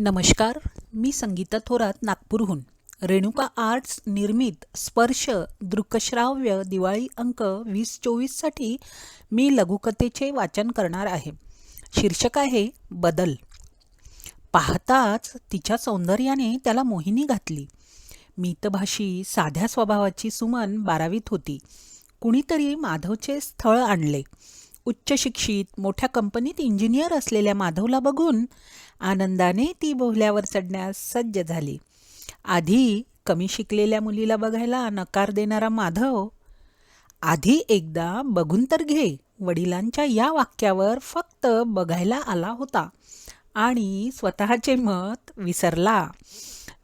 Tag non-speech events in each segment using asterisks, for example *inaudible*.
नमस्कार मी संगीता थोरात नागपूरहून. रेणुका आर्ट्स निर्मित स्पर्श दृकश्राव्य दिवाळी अंक वीस चोवीससाठी मी लघुकथेचे वाचन करणार आहे. शीर्षक आहे बदल. पाहताच तिच्या सौंदर्याने त्याला मोहिनी घातली. मितभाषी साध्या स्वभावाची सुमन बारावीत होती. कुणीतरी माधवचे स्थळ आणले. उच्चशिक्षित मोठ्या कंपनीत इंजिनियर असलेल्या माधवला बघून आनंदाने ती बोहल्यावर चढण्यास सज्ज झाली. आधी कमी शिकलेल्या मुलीला बघायला नकार देणारा माधव आधी एकदा बघून तर घे वडिलांच्या या वाक्यावर फक्त बघायला आला होता आणि स्वतःचे मत विसरला.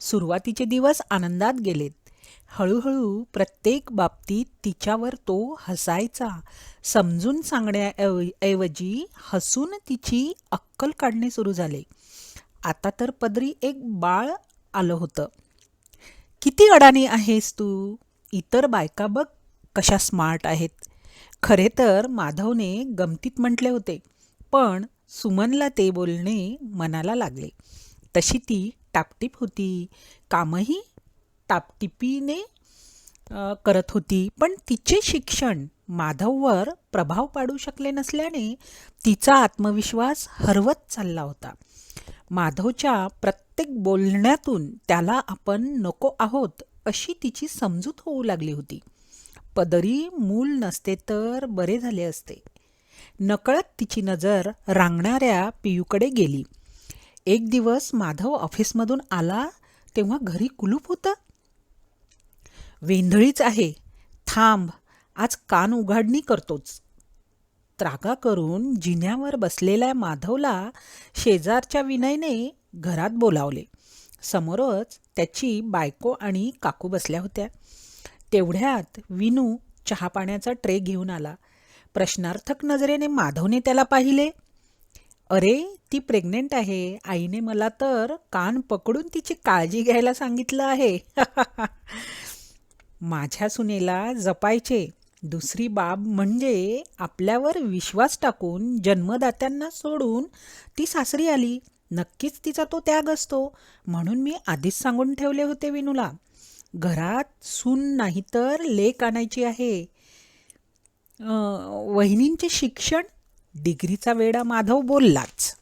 सुरुवातीचे दिवस आनंदात गेलेत. हळूहळू प्रत्येक बाबतीत तिच्यावर तो हसायचा. समजून सांगण्याऐवजी हसून तिची अक्कल काढणे सुरू झाले. आता तर पदरी एक बाळ आलं होतं. किती अडाणी आहेस तू? इतर बायका बघ कशा स्मार्ट आहेत. खरे तर माधवने गमतीत म्हटले होते पण सुमनला ते बोलणे मनाला लागले. तशी ती टापटीप होती. कामही टापटिपीने करत होती. पण तिचे शिक्षण माधववर प्रभाव पाडू शकले नसल्याने तिचा आत्मविश्वास हरवत चालला होता. माधवच्या प्रत्येक बोलण्यातून त्याला आपण नको आहोत अशी तिची समजूत होऊ लागली होती. पदरी मूल नसते तर बरे झाले असते. नकळत तिची नजर रांगणाऱ्या पियूकडे गेली. एक दिवस माधव ऑफिसमधून आला तेव्हा घरी कुलूप होतं. वेंधळीच आहे. थांब आज कान उघाडणी करतोच. त्रागा करून जिन्यावर बसलेल्या माधवला शेजारच्या विनयने घरात बोलावले. समोरच त्याची बायको आणि काकू बसल्या होत्या. तेवढ्यात विनू चहापाण्याचा ट्रे घेऊन आला. प्रश्नार्थक नजरेने माधवने त्याला पाहिले. अरे ती प्रेग्नेंट आहे. आईने मला तर कान पकडून तिची काळजी घ्यायला सांगितलं आहे. *laughs* माझ्या सुनेला जपायचे. दुसरी बाब म्हणजे आपल्यावर विश्वास टाकून जन्मदात्यांना सोडून ती सासरी आली. नक्कीच तिचा तो त्याग असतो. म्हणून मी आधीच सांगून ठेवले होते विनूला. घरात सून नाही तर लेक आणायची आहे. वहिनींचे शिक्षण? डिग्रीचा वेडा माधव बोललाच.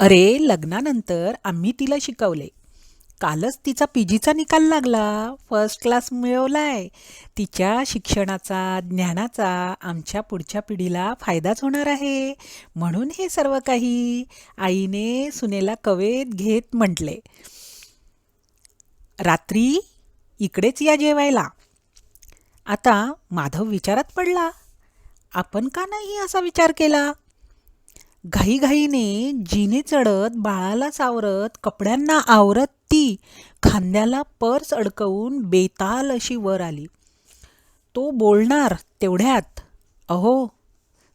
अरे लग्नानंतर आम्ही तिला शिकवले. कालच तिचा पी जीचा निकाल लागला. फर्स्ट क्लास मिळवलाय. तिच्या शिक्षणाचा ज्ञानाचा आमच्या पुढच्या पिढीला फायदाच होणार आहे. म्हणून हे सर्व काही आईने सुनेला कवेत घेत म्हटले. रात्री इकडेच या जेवायला. आता माधव विचारात पडला. आपण का नाही असा विचार केला? घाईघाईने जिने चढत बाळाला सावरत कपड्यांना आवरत ती खांद्याला पर्स अडकवून बेताल अशी वर आली. तो बोलणार तेवढ्यात अहो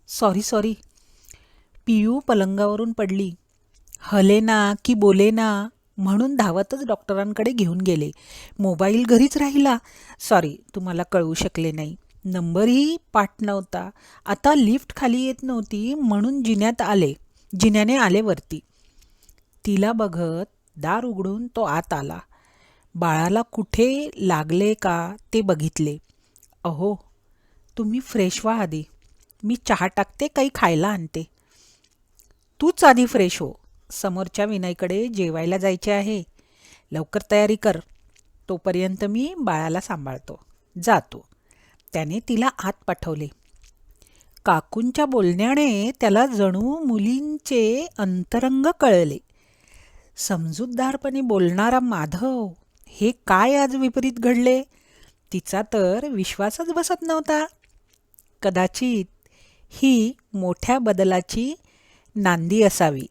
सॉरी सॉरी पियू पलंगावरून पडली. हले ना की बोले ना म्हणून धावतच डॉक्टरांकडे घेऊन गेले. मोबाईल घरीच राहिला. सॉरी तुम्हाला कळवू शकले नाही. नंबरही पाठ नव्हता. आता लिफ्ट खाली येत नव्हती म्हणून जिन्यात आले. जिन्याने आले वरती. तिला बघत दार उघडून तो आत आला. बाळाला कुठे लागले का ते बघितले. अहो तुम्ही फ्रेश व्हा आधी. मी चहा टाकते काही खायला आणते. तूच आधी फ्रेश हो. समोरच्या विनयकडे जेवायला जायचे आहे. लवकर तयारी कर. तोपर्यंत मी बाळाला सांभाळतो. जातो. त्याने तिला आत पाठवले. काकूंच्या बोलण्याने त्याला जणू मुलींचे अंतरंग कळले. समजूतदारपणे बोलणारा माधव हे काय आज विपरीत घडले? तिचा तर विश्वासच बसत नव्हता. कदाचित ही मोठ्या बदलाची नांदी असावी.